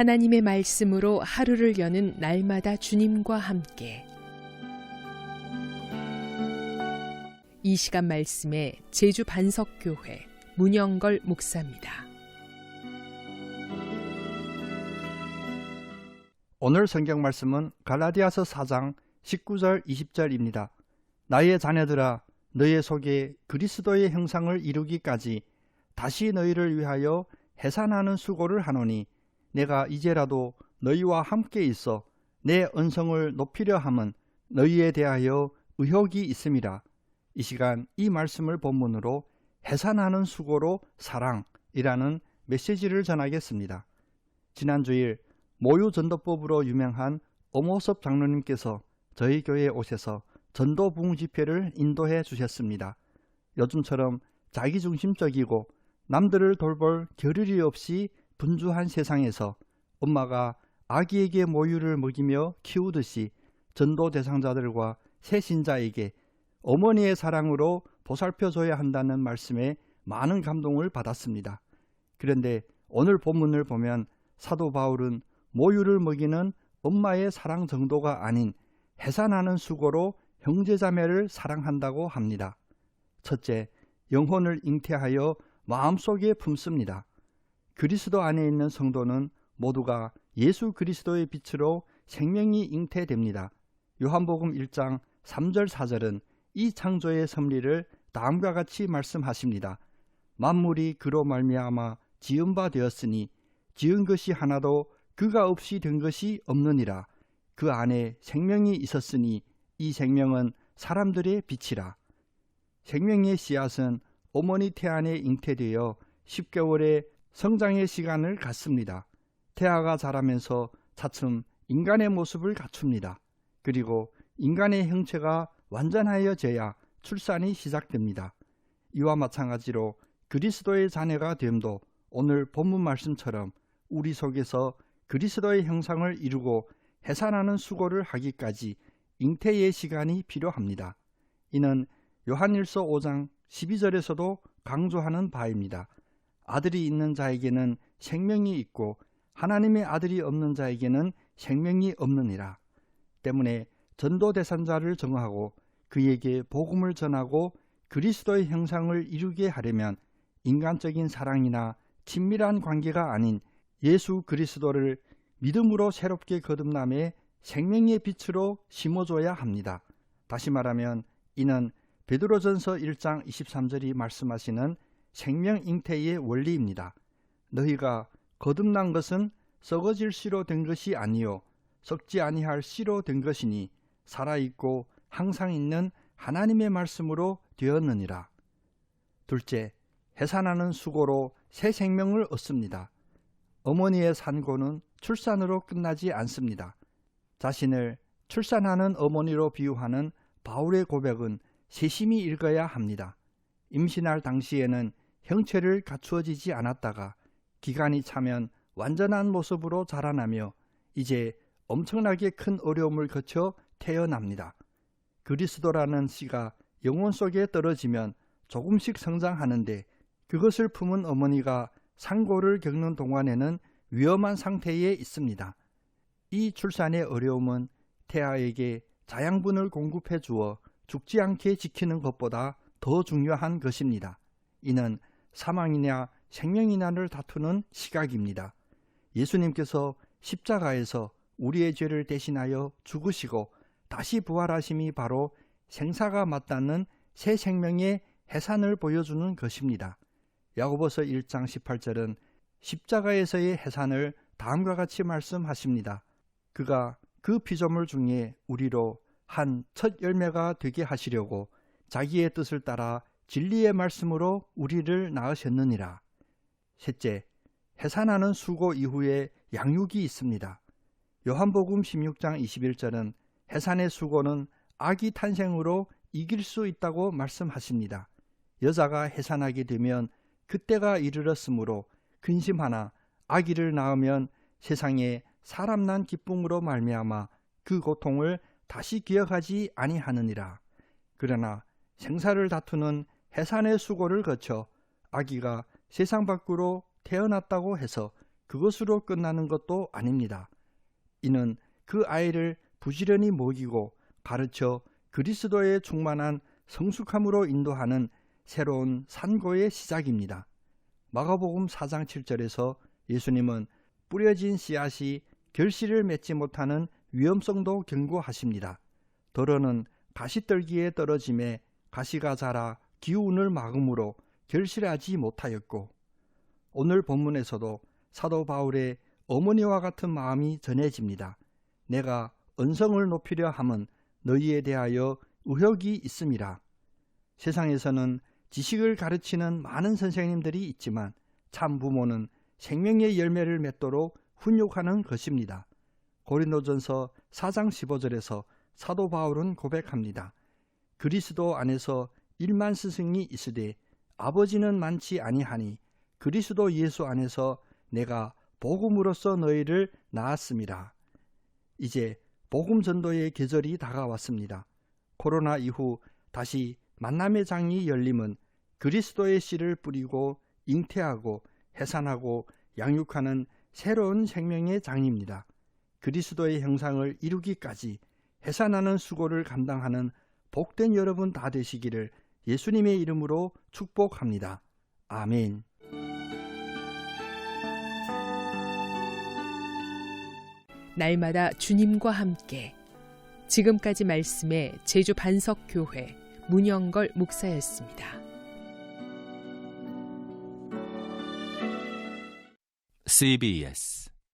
하나님의 말씀으로 하루를 여는 날마다 주님과 함께 이 시간 말씀에 제주 반석교회 문영걸 목사입니다. 오늘 성경 말씀은 갈라디아서 4장 19절 20절입니다. 나의 자녀들아 너의 속에 그리스도의 형상을 이루기까지 다시 너희를 위하여 해산하는 수고를 하노니 내가 이제라도 너희와 함께 있어 내 언성을 높이려 함은 너희에 대하여 의혹이 있음이라. 이 시간 이 말씀을 본문으로 해산하는 수고로 사랑이라는 메시지를 전하겠습니다. 지난 주일 모유 전도법으로 유명한 오모섭 장로님께서 저희 교회에 오셔서 전도 부흥 집회를 인도해 주셨습니다. 요즘처럼 자기중심적이고 남들을 돌볼 겨를이 없이 분주한 세상에서 엄마가 아기에게 모유를 먹이며 키우듯이 전도 대상자들과 새 신자에게 어머니의 사랑으로 보살펴줘야 한다는 말씀에 많은 감동을 받았습니다. 그런데 오늘 본문을 보면 사도 바울은 모유를 먹이는 엄마의 사랑 정도가 아닌 해산하는 수고로 형제자매를 사랑한다고 합니다. 첫째, 영혼을 잉태하여 마음속에 품습니다. 그리스도 안에 있는 성도는 모두가 예수 그리스도의 빛으로 생명이 잉태됩니다. 요한복음 1장 3절 4절은 이 창조의 섭리를 다음과 같이 말씀하십니다. 만물이 그로 말미암아 지은 바 되었으니 지은 것이 하나도 그가 없이 된 것이 없느니라. 그 안에 생명이 있었으니 이 생명은 사람들의 빛이라. 생명의 씨앗은 어머니 태안에 잉태되어 10개월의 성장의 시간을 갖습니다. 태아가 자라면서 차츰 인간의 모습을 갖춥니다. 그리고 인간의 형체가 완전하여져야 출산이 시작됩니다. 이와 마찬가지로 그리스도의 자녀가 됨도 오늘 본문 말씀처럼 우리 속에서 그리스도의 형상을 이루고 해산하는 수고를 하기까지 잉태의 시간이 필요합니다. 이는 요한일서 5장 12절에서도 강조하는 바입니다. 아들이 있는 자에게는 생명이 있고 하나님의 아들이 없는 자에게는 생명이 없느니라. 때문에 전도 대상자를 정하고 그에게 복음을 전하고 그리스도의 형상을 이루게 하려면 인간적인 사랑이나 친밀한 관계가 아닌 예수 그리스도를 믿음으로 새롭게 거듭남에 생명의 빛으로 심어줘야 합니다. 다시 말하면 이는 베드로전서 1장 23절이 말씀하시는 생명 잉태의 원리입니다. 너희가 거듭난 것은 썩어질 씨로 된 것이 아니요 썩지 아니할 씨로 된 것이니 살아있고 항상 있는 하나님의 말씀으로 되었느니라. 둘째, 해산하는 수고로 새 생명을 얻습니다. 어머니의 산고는 출산으로 끝나지 않습니다. 자신을 출산하는 어머니로 비유하는 바울의 고백은 세심히 읽어야 합니다. 임신할 당시에는 형체를 갖추어지지 않았다가 기간이 차면 완전한 모습으로 자라나며 이제 엄청나게 큰 어려움을 거쳐 태어납니다. 그리스도라는 씨가 영혼 속에 떨어지면 조금씩 성장하는데 그것을 품은 어머니가 상고를 겪는 동안에는 위험한 상태에 있습니다. 이 출산의 어려움은 태아에게 자양분을 공급해 주어 죽지 않게 지키는 것보다 더 중요한 것입니다. 이는 사망이냐 생명이냐를 다투는 시각입니다. 예수님께서 십자가에서 우리의 죄를 대신하여 죽으시고 다시 부활하심이 바로 생사가 맞닿는 새 생명의 해산을 보여주는 것입니다. 야고보서 1장 18절은 십자가에서의 해산을 다음과 같이 말씀하십니다. 그가 그 피조물 중에 우리로 한 첫 열매가 되게 하시려고 자기의 뜻을 따라 진리의 말씀으로 우리를 낳으셨느니라. 셋째, 해산하는 수고 이후에 양육이 있습니다. 요한복음 16장 21절은 해산의 수고는 아기 탄생으로 이길 수 있다고 말씀하십니다. 여자가 해산하게 되면 그때가 이르렀으므로 근심하나 아기를 낳으면 세상에 사람 난 기쁨으로 말미암아 그 고통을 다시 기억하지 아니하느니라. 그러나 생사를 다투는 해산의 수고를 거쳐 아기가 세상 밖으로 태어났다고 해서 그것으로 끝나는 것도 아닙니다. 이는 그 아이를 부지런히 먹이고 가르쳐 그리스도의 충만한 성숙함으로 인도하는 새로운 산고의 시작입니다. 마가복음 4장 7절에서 예수님은 뿌려진 씨앗이 결실을 맺지 못하는 위험성도 경고하십니다. 더러는 가시떨기에 떨어짐에 가시가 자라 기운을 막음으로 결실하지 못하였고 오늘 본문에서도 사도 바울의 어머니와 같은 마음이 전해집니다. 내가 언성을 높이려 함은 너희에 대하여 의혹이 있음이라. 세상에서는 지식을 가르치는 많은 선생님들이 있지만 참 부모는 생명의 열매를 맺도록 훈육하는 것입니다. 고린도전서 4장 15절에서 사도 바울은 고백합니다. 그리스도 안에서 일만 스승이 있으되 아버지는 많지 아니하니 그리스도 예수 안에서 내가 복음으로써 너희를 낳았습니다. 이제 복음 전도의 계절이 다가왔습니다. 코로나 이후 다시 만남의 장이 열림은 그리스도의 씨를 뿌리고 잉태하고 해산하고 양육하는 새로운 생명의 장입니다. 그리스도의 형상을 이루기까지 해산하는 수고를 감당하는 복된 여러분 다 되시기를 예수님의 이름으로 축복합니다. 아멘. 날마다 주님과 함께 지금까지 말씀의 제주 반석교회 문영걸 목사였습니다. CBS